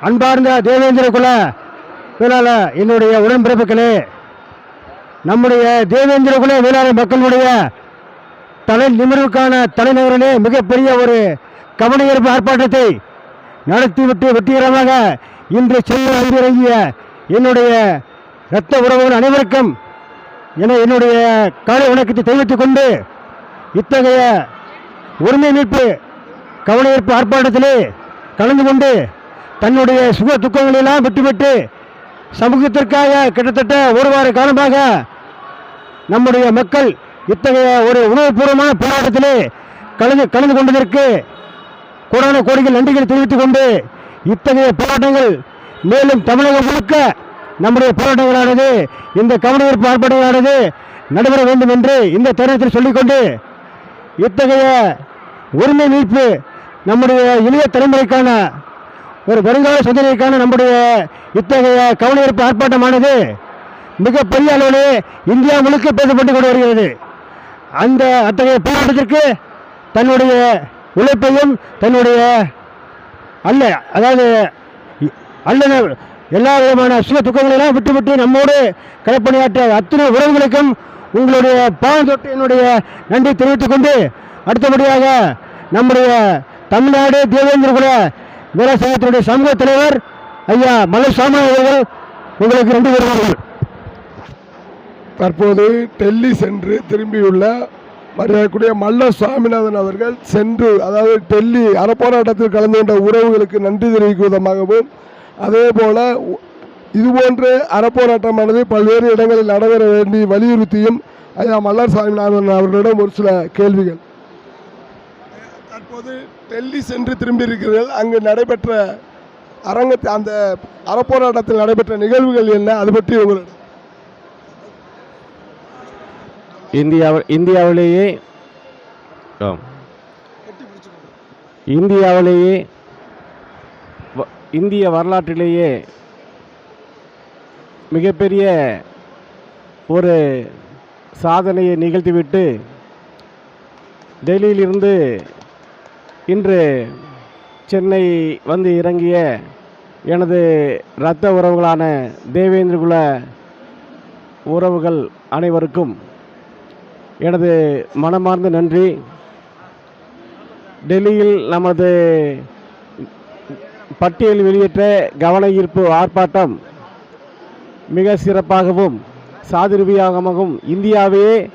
அன்பார்ந்த தேவேந்திர குல வேளாளர் என்னுடைய உடன்பிறப்புகளே நம்முடைய தேவேந்திர குல வேளாளர் மக்களுடைய தலை நிமிர்வுக்கான தலைநகரிலே மிகப்பெரிய ஒரு கவனஈர்ப்பு ஆர்ப்பாட்டத்தை நடத்திவிட்டு வெற்றிகரமாக இன்று செல்ல வந்திறங்கிய என்னுடைய இரத்த உறவுகள் அனைவருக்கும் என என்னுடைய காலை வணக்கத்தை தெரிவித்துக் கொண்டு இத்தகைய உரிமை மீட்பு கவனஈர்ப்பு ஆர்ப்பாட்டத்திலே கலந்து கொண்டு தன்னுடைய சுக துக்கங்களெல்லாம் விட்டுவிட்டு சமூகத்திற்காக கிட்டத்தட்ட ஒரு வார காலமாக நம்முடைய மக்கள் இத்தகைய ஒரு உணவுபூர்வமான போராட்டத்திலே கலந்து கலந்து கொண்டதற்கு கோடான கோடிகள் நன்றிகளை தெரிவித்துக் கொண்டு இத்தகைய போராட்டங்கள் மேலும் தமிழகம் முழுக்க நம்முடைய போராட்டங்களானது இந்த கவனவீர்ப்பு ஆர்ப்பாட்டங்களானது நடைபெற வேண்டும் என்று இந்த தருணத்தில் சொல்லிக்கொண்டு இத்தகைய உரிமை மீட்பு நம்முடைய இளைய தலைமுறைக்கான ஒரு வருங்கால சிந்தனைக்கான நம்முடைய இத்தகைய கவனஈர்ப்பு ஆர்ப்பாட்டமானது மிகப்பெரிய அளவில் இந்தியா முழுக்க பேசப்பட்டு கொண்டு வருகிறது. அந்த அத்தகைய போராட்டத்திற்கு தன்னுடைய உழைப்பையும் தன்னுடைய அல்ல அதாவது அல்ல எல்லா விதமான சுய துக்கங்களெல்லாம் விட்டுவிட்டு நம்மோடு களப்பணியாற்ற அத்தனை உறவுகளுக்கும் உங்களுடைய பாவம் தொட்டு என்னுடைய நன்றி தெரிவித்துக் கொண்டு அடுத்தபடியாக நம்முடைய தமிழ்நாடு தேவேந்திர குல விவசாயத்தினுடைய சமூக தலைவர் ஐயா மலை சாமி அவர்கள் உங்களுக்கு ரெண்டு வருவார்கள் தற்போது டெல்லி சென்று திரும்பியுள்ள மரியாதைக்குரிய மல்ல சுவாமிநாதன் அவர்கள் சென்று அதாவது டெல்லி அறப்போராட்டத்தில் கலந்து கொண்ட உறவுகளுக்கு நன்றி தெரிவிக்கும் விதமாகவும் அதே போல இதுபோன்ற அறப்போராட்டமானது பல்வேறு இடங்களில் நடைபெற வேண்டி வலியுறுத்தியும் ஐயா மல்லர் சாமிநாதன் அவர்களிடம் ஒரு சில கேள்விகள். தற்போது டெல்லி சென்று திரும்பியிருக்கிறீர்கள். அங்கு நடைபெற்ற அரங்கத்தை அந்த அறப்போராட்டத்தில் நடைபெற்ற நிகழ்வுகள் என்ன? அது பற்றி உங்களிடம் இந்தியாவில் இந்தியாவிலேயே இந்தியாவிலேயே இந்திய வரலாற்றிலேயே மிகப்பெரிய ஒரு சாதனையை நிகழ்த்திவிட்டு டெல்லியிலிருந்து இன்று சென்னை வந்து இறங்கிய எனது இரத்த உறவுகளான தேவேந்திரகுல உறவுகள் அனைவருக்கும் எனது மனமார்ந்த நன்றி. டெல்லியில் நமது பட்டியல் வெளியேற்ற கவன ஈர்ப்பு ஆர்ப்பாட்டம் மிக சிறப்பாகவும் சாதுரியமாகவும் இந்தியாவையே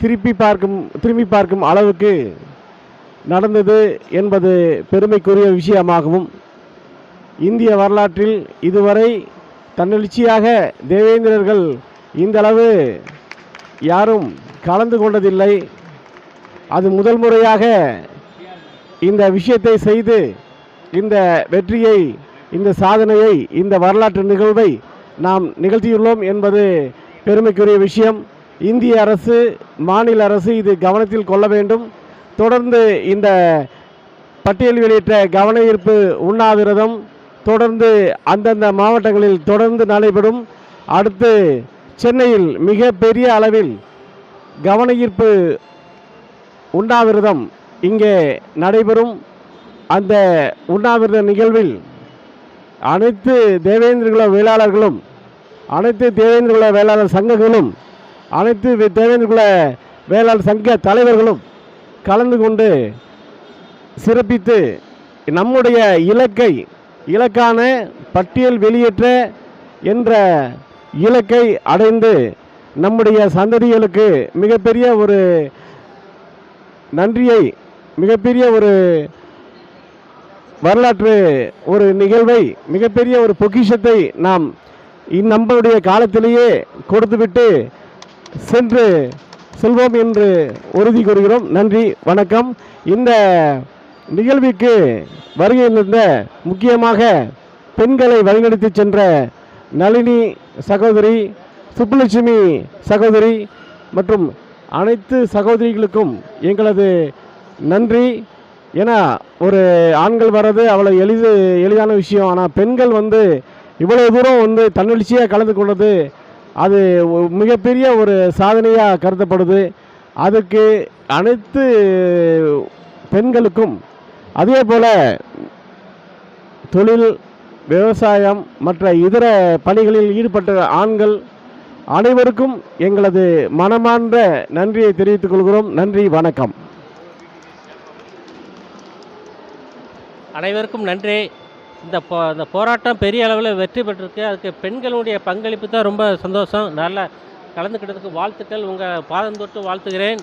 திருப்பி பார்க்கும் திரும்பி பார்க்கும் அளவுக்கு நடந்தது என்பது பெருமைக்குரிய விஷயமாகவும் இந்திய வரலாற்றில் இதுவரை தன்னெழுச்சியாக தேவேந்திரர்கள் இந்தளவு யாரும் கலந்து கொண்டதில்லை. அது முதல் முறையாக இந்த விஷயத்தை செய்து இந்த வெற்றியை இந்த சாதனையை இந்த வரலாற்று நிகழ்வை நாம் நிகழ்த்தியுள்ளோம் என்பது பெருமைக்குரிய விஷயம். இந்திய அரசு மாநில அரசு இது கவனத்தில் கொள்ள வேண்டும். தொடர்ந்து இந்த பட்டியல் வெளியிட்ட கவன ஈர்ப்பு உண்ணாவிரதம் தொடர்ந்து அந்தந்த மாவட்டங்களில் தொடர்ந்து நடைபெறும். அடுத்து சென்னையில் மிக பெரிய அளவில் கவன ஈர்ப்பு உண்ணாவிரதம் இங்கே நடைபெறும். அந்த உண்ணாவிரத நிகழ்வில் அனைத்து தேவேந்திரகுல வேளாளர்களும் அனைத்து தேவேந்திரகுல வேளாளர் சங்கங்களும் அனைத்து தேவேந்திரகுல வேளாளர் சங்க தலைவர்களும் கலந்து கொண்டு சிறப்பித்து நம்முடைய இலக்கை இலக்கான பட்டியல் வெளியேற்ற என்ற இலக்கை அடைந்து நம்முடைய சந்ததிகளுக்கு மிகப்பெரிய ஒரு நன்றியை மிகப்பெரிய ஒரு வரலாற்று ஒரு நிகழ்வை மிகப்பெரிய ஒரு பொக்கிஷத்தை நாம் நம்மளுடைய காலத்திலேயே கொடுத்துவிட்டு சென்று செல்வோம் என்று உறுதி கூறுகிறோம். நன்றி வணக்கம். இந்த நிகழ்விற்கு வருகை இருந்த முக்கியமாக பெண்களை வழிநடத்தி சென்ற நளினி சகோதரி சுப்புலட்சுமி சகோதரி மற்றும் அனைத்து சகோதரிகளுக்கும் எங்களது நன்றி. ஏன்னா ஒரு ஆண்கள் வர்றது அவ்வளோ எளிது எளிதான விஷயம். ஆனால் பெண்கள் வந்து இவ்வளோ தூரம் வந்து தன்னெழுச்சியாக கலந்து கொண்டது அது மிகப்பெரிய ஒரு சாதனையாக கருதப்படுது. அதுக்கு அனைத்து பெண்களுக்கும் அதே போல் தொழில் விவசாயம் மற்ற இதர பணிகளில் ஈடுபட்ட ஆண்கள் அனைவருக்கும் எங்களது மனமார்ந்த நன்றியை தெரிவித்துக் கொள்கிறோம். நன்றி வணக்கம். அனைவருக்கும் நன்றி. இந்த போ இந்த போராட்டம் பெரிய அளவில் வெற்றி பெற்றிருக்கு. அதுக்கு பெண்களுடைய பங்களிப்பு தான் ரொம்ப சந்தோஷம். நல்லா கலந்துக்கிட்டதுக்கு வாழ்த்துக்கள். உங்கள் பாதம் தொட்டு வாழ்த்துகிறேன்.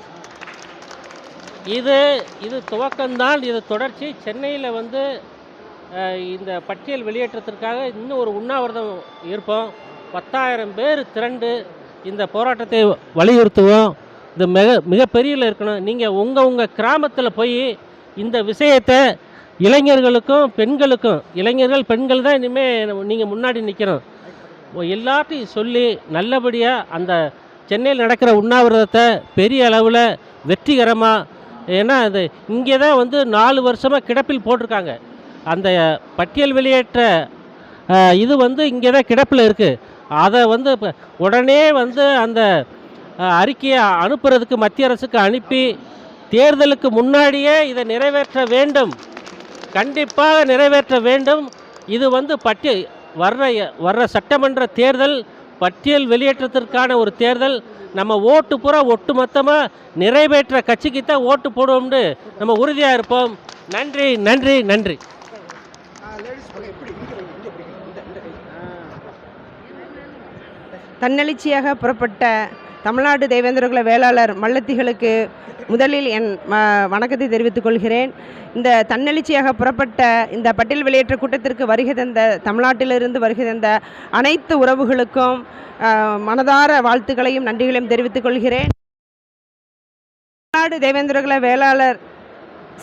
இது இது துவக்கம்தான். இது தொடர்ச்சி. சென்னையில் வந்து இந்த பட்டியல் வெளியேற்றத்திற்காக இன்னும் ஒரு உண்ணாவிரதம் இருப்போம். பத்தாயிரம் பேர் திரண்டு இந்த போராட்டத்தை வலியுறுத்துவோம். இது மிக மிகப்பெரியில் இருக்கணும். நீங்கள் உங்கள் உங்கள் கிராமத்தில் போய் இந்த விஷயத்தை இளைஞர்களுக்கும் பெண்களுக்கும் இளைஞர்கள் பெண்கள் தான் இனிமேல் நீங்கள் முன்னாடி நிற்கணும் எல்லாத்தையும் சொல்லி நல்லபடியாக அந்த சென்னையில் நடக்கிற உண்ணாவிரதத்தை பெரிய அளவில் வெற்றிகரமாக ஏன்னா அது இங்கே தான் வந்து நாலு வருஷமாக கிடப்பில் போட்டிருக்காங்க. அந்த பட்டியல் வெளியேற்ற இது வந்து இங்கே தான் கிடப்பில் இருக்குது அதை வந்து உடனே வந்து அந்த அறிக்கையை அனுப்புறதுக்கு மத்திய அரசுக்கு அனுப்பி தேர்தலுக்கு முன்னாடியே இதை நிறைவேற்ற வேண்டும். கண்டிப்பாக நிறைவேற்ற வேண்டும். இது வந்து பட்டியல் வர்ற வர்ற சட்டமன்ற தேர்தல் பட்டியல் வெளியேற்றத்திற்கான ஒரு தேர்தல். நம்ம ஓட்டு பூரா ஒட்டுமொத்தமாக நிறைவேற்ற கட்சிக்கு தான் ஓட்டு போடுவோம்னு நம்ம உறுதியாக இருப்போம். நன்றி நன்றி நன்றி. தன்னெழுச்சியாக புறப்பட்ட தமிழ்நாடு தேவேந்திரகுல வேளாளர் மல்லத்திகளுக்கு முதலில் என் வணக்கத்தை தெரிவித்துக் கொள்கிறேன். இந்த தன்னெழுச்சியாக புறப்பட்ட இந்த பட்டியல் வெளியேற்ற கூட்டத்திற்கு வருகை தந்த தமிழ்நாட்டிலிருந்து வருகை தந்த அனைத்து உறவுகளுக்கும் மனதார வாழ்த்துக்களையும் நன்றிகளையும் தெரிவித்துக் கொள்கிறேன். தமிழ்நாடு தேவேந்திரகுல வேளாளர்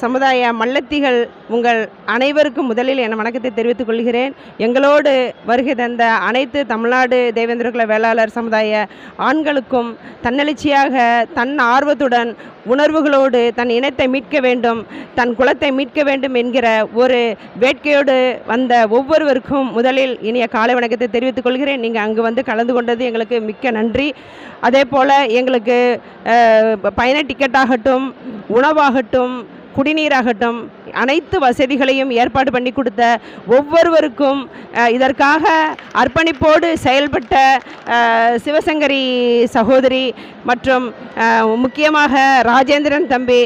சமுதாய மல்லத்திகள் உங்கள் அனைவருக்கும் முதலில் என் வணக்கத்தை தெரிவித்துக் கொள்கிறேன். எங்களோடு வருகை தந்த அனைத்து தமிழ்நாடு தேவேந்திரகுல வேளாளர் சமுதாய ஆண்களுக்கும் தன்னெழுச்சியாக தன் ஆர்வத்துடன் உணர்வுகளோடு தன் இனத்தை மீட்க வேண்டும் தன் குலத்தை மீட்க வேண்டும் என்கிற ஒரு வேட்கையோடு வந்த ஒவ்வொருவருக்கும் முதலில் இனிய காலை வணக்கத்தை தெரிவித்துக் கொள்கிறேன். நீங்கள் அங்கு வந்து கலந்து கொண்டது எங்களுக்கு மிக்க நன்றி. அதே போல் எங்களுக்கு பயண பயண டிக்கெட்டாகட்டும் உணவாகட்டும் குடிநீராகட்டும் அனைத்து வசதிகளையும் ஏற்பாடு பண்ணி கொடுத்த ஒவ்வொருவருக்கும் இதற்காக அர்ப்பணிப்போடு செயல்பட்ட சிவசங்கரி சகோதரி மற்றும் முக்கியமாக ராஜேந்திரன் தம்பி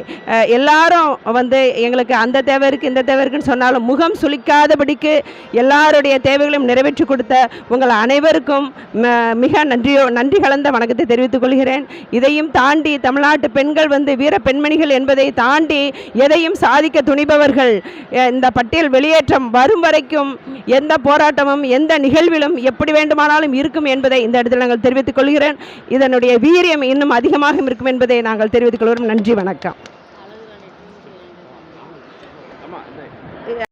எல்லாரும் வந்து எங்களுக்கு அந்த தேவை இருக்குது இந்த தேவை இருக்குன்னு சொன்னாலும் முகம் சுளிக்காதபடிக்கு எல்லாருடைய தேவைகளையும் நிறைவேற்றி கொடுத்த உங்கள் அனைவருக்கும் ம- மிக நன்றியோ நன்றி கலந்த வணக்கத்தை தெரிவித்துக் கொள்கிறேன். இதையும் தாண்டி தமிழ்நாட்டு பெண்கள் வந்து வீர பெண்மணிகள் என்பதை தாண்டி எதையும் சாதிக்க துணிபவர்கள் என்பவர்கள் இந்த பட்டியல் வெளியேற்றம் வரும் வரைக்கும் எந்த போராட்டமும் எந்த நிகழ்விலும் எப்படி வேண்டுமானாலும் இருக்கும் என்பதை இந்த இடத்தில் நாங்கள் தெரிவித்துக் கொள்கிறேன். இதனுடைய வீரியம் இன்னும் அதிகமாக இருக்கும் என்பதை நாங்கள் தெரிவித்துக் கொள்கிறோம். நன்றி வணக்கம்.